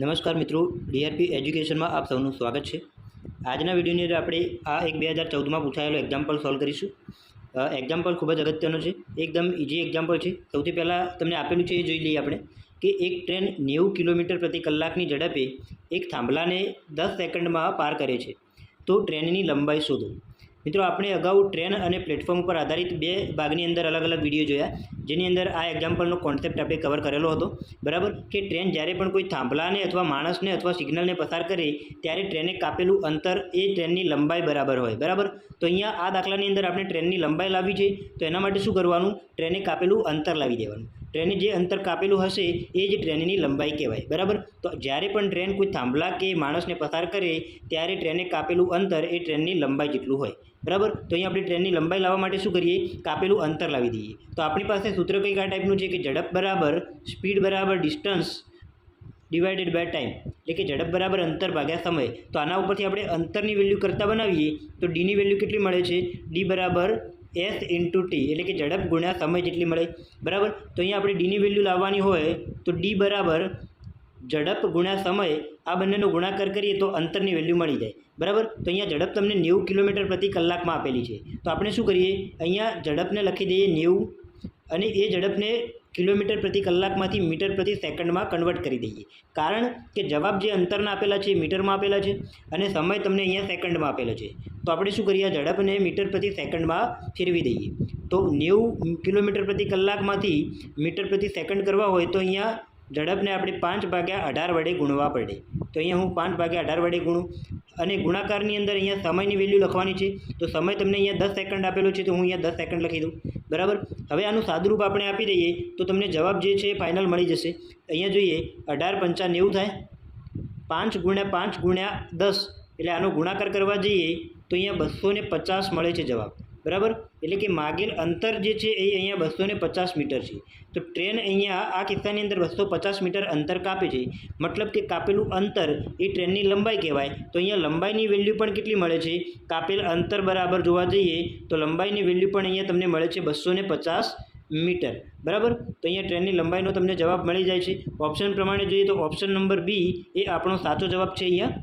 નમસ્કાર મિત્રો, ડીઆરપી એજ્યુકેશનમાં આપ સૌનું સ્વાગત છે. આજના વિડીયોની અંદર આપણે આ એક બે હજાર ચૌદમાં પૂછાયેલો એક્ઝામ્પલ સોલ્વ કરીશું. એક્ઝામ્પલ ખૂબ જ અગત્યનો છે. એકદમ ઇઝી એક્ઝામ્પલ છે. સૌથી પહેલાં તમને આપેલું છે એ જોઈ લઈએ આપણે કે એક ટ્રેન નેવું કિલોમીટર પ્રતિ કલાકની ઝડપે એક થાંભલાને દસ સેકન્ડમાં પાર કરે છે. તો ટ્રેનની લંબાઈ શોધો. મિત્રો, આપણે અગાઉ ટ્રેન અને પ્લેટફોર્મ ઉપર આધારિત બે ભાગની અંદર અલગ અલગ વીડિયો જોયા. જેની અંદર આ એક્ઝામ્પલનો કોન્સેપ્ટ આપણે કવર કરેલો હતો. બરાબર? કે ટ્રેન જ્યારે પણ કોઈ થાંભલાને અથવા માણસને અથવા સિગ્નલને પસાર કરે, ત્યારે ટ્રેને કાપેલું અંતર એ ટ્રેનની લંબાઈ બરાબર હોય. બરાબર? તો અહીંયા આ દાખલાની અંદર આપણે ટ્રેનની લંબાઈ લાવી છે તો એના માટે શું કરવાનું? ટ્રેને કાપેલું અંતર લાવી દેવાનું. ટ્રેને જે અંતર કાપેલું હશે, એ જ ટ્રેનની લંબાઈ કહેવાય, બરાબર? તો જ્યારે પણ ટ્રેન કોઈ થાંભલા કે માણસને પસાર કરે, ત્યારે ટ્રેને કાપેલું અંતર એ ટ્રેનની લંબાઈ જેટલું હોય, બરાબર? તો અહીં આપણે ટ્રેનની લંબાઈ લાવવા માટે શું કરીએ? કાપેલું અંતર લાવી દઈએ. તો આપણી પાસે સૂત્ર કંઈક આ ટાઈપનું છે કે ઝડપ બરાબર, સ્પીડ બરાબર, ડિસ્ટન્સ ડિવાઇડેડ બાય ટાઈમ, એટલે કે ઝડપ બરાબર અંતર ભાગ્યા સમય. તો આના ઉપરથી આપણે અંતરની વેલ્યુ કરતાં બનાવીએ, તો ડીની વેલ્યુ કેટલી મળે છે? ડી બરાબર એસ ઇન્ટુ ટી એટલે કે ઝડપ ગુણ્યા સમય જેટલી મળે. બરાબર? તો અહીંયા આપણે ડીની વેલ્યુ લાવવાની હોય, તો ડી બરાબર ઝડપ ગુણ્યા સમય, આ બંનેનો ગુણાકાર કરીએ તો અંતરની વેલ્યુ મળી જાય. બરાબર? તો અહીંયા ઝડપ તમને નેવું કિલોમીટર પ્રતિ કલાકમાં આપેલી છે. તો આપણે શું કરીએ? અહીંયા ઝડપને લખી દઈએ નેવું, અને એ ઝડપને કિલોમીટર પ્રતિ કલાકમાંથી મીટર પ્રતિ સેકન્ડમાં કન્વર્ટ કરી દઈએ. કારણ કે જવાબ જે અંતરના આપેલા છે એ મીટરમાં આપેલા છે અને સમય તમને અહીંયા સેકન્ડમાં આપેલો છે. તો આપણે શું કરીએ? ઝડપને મીટર પ્રતિ સેકન્ડમાં ફેરવી દઈએ. તો નેવું કિલોમીટર પ્રતિ કલાકમાંથી મીટર પ્રતિ સેકન્ડ કરવા હોય તો અહીંયા ઝડપને આપણે પાંચ ભાગ્યા અઢાર વડે ગુણવા પડે. તો અહીંયા હું પાંચ ભાગ્યા અઢાર વડે ગુણું અને ગુણાકારની અંદર અહીંયા સમયની વેલ્યુ લખવાની છે. તો સમય તમને અહીંયા દસ સેકન્ડ આપેલો છે તો હું અહીંયા દસ સેકન્ડ લખી દઉં. બરાબર? હવે આનું સાદુરૂપ આપણે આપી દઈએ તો તમને જવાબ જે છે ફાઇનલ મળી જશે. અહીંયા જોઈએ અઢાર પંચા નેવું થાય. પાંચ ગુણ્યા પાંચ ગુણ્યા દસ. એટલે આનો ગુણાકાર કરવા જઈએ તો અહીંયા બસો પચાસ મળે છે જવાબ. બરાબર? એટલે કે માગેલ અંતર જે છે એ અહીંયા બસો પચાસ મીટર છે. તો ટ્રેન અહીંયા આ કિસ્સાની અંદર બસો પચાસ મીટર અંતર કાપે છે. મતલબ કે કાપેલું અંતર એ ટ્રેનની લંબાઈ કહેવાય. તો અહીંયા લંબાઈની વેલ્યુ પણ કેટલી મળે છે? કાપેલ અંતર બરાબર જોવા જઈએ તો લંબાઈની વેલ્યુ પણ અહીંયા તમને મળે છે બસો પચાસ મીટર. બરાબર? તો અહીંયા ટ્રેનની લંબાઈનો તમને જવાબ મળી જાય છે. ઓપ્શન પ્રમાણે જોઈએ તો ઓપ્શન નંબર બી એ આપણો સાચો જવાબ છે અહીંયા.